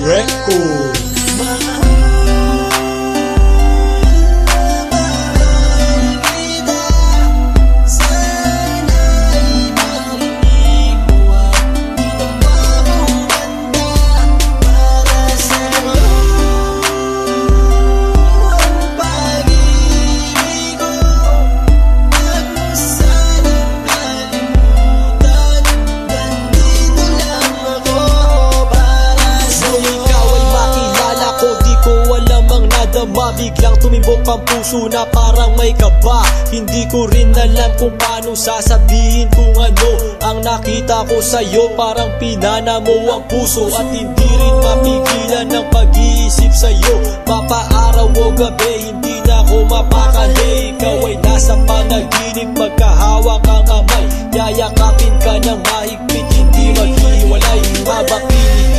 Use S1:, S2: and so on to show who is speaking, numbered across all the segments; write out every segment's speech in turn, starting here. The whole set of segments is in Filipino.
S1: record. Nadarama Biglang tumibok ang puso na parang may kaba. Hindi ko rin alam kung paano sasabihin kung ano Ang nakita ko sa'yo. Parang pinana mo ang puso At hindi rin mapigilan ng pag-iisip sa'yo. Mapaaraw o gabi hindi na ako mapakali. Ikaw ay nasa panaginip magkahawak ang kamay. Yayakapin ka ng mahigpit hindi maghiwalay Habang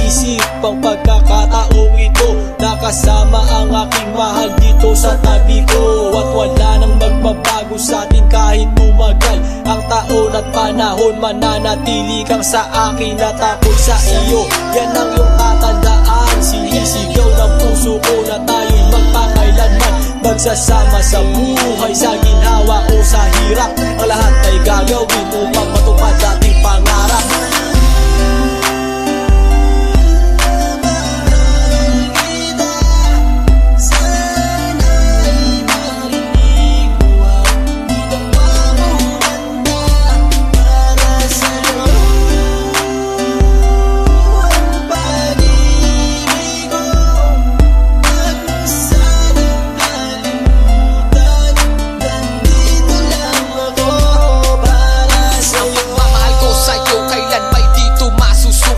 S1: iniisip ang pagkakataong ito. Nakasama ang aking mahal dito sa tabi ko. At wala nang magbabago sa atin kahit tumagal Ang taon at panahon. Mananatili kang sa akin At ako sa iyo. Yan ang iyong tatandaan. Sinisigaw ng puso ko na tayo'y magpakailanman. Magsasama sa buhay Sa ginhawa o sa hirap. Ang lahat ay gagawin upang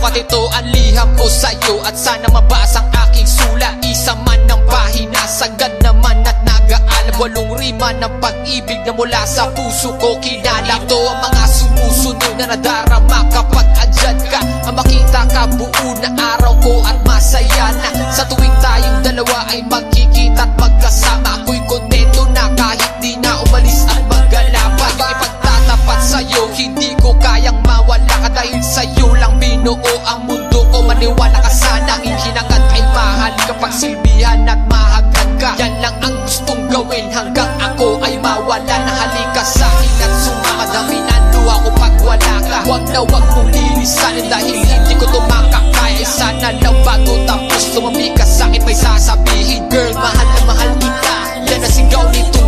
S2: masusukat ito Ang liham ko sa'yo At sana mabasa ang aking sula Isa man ng pahina Sagad naman at nagaalam Walong rima ng pag-ibig Na mula sa puso ko kinala Ito ang mga sumusunod na nadarama Kapag andyan ka. Ang makita ka buo na araw ko At masaya na. Sa tuwing tayong dalawa ay magkikita Huwag na huwag mong lilisanin Dahil hindi ko tumakakaya Ay sana lang bago tapos Tumami ka sa akin may sasabihin. Girl, mahal na mahal kita. Yan ang sigaw nitong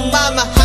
S3: dalawa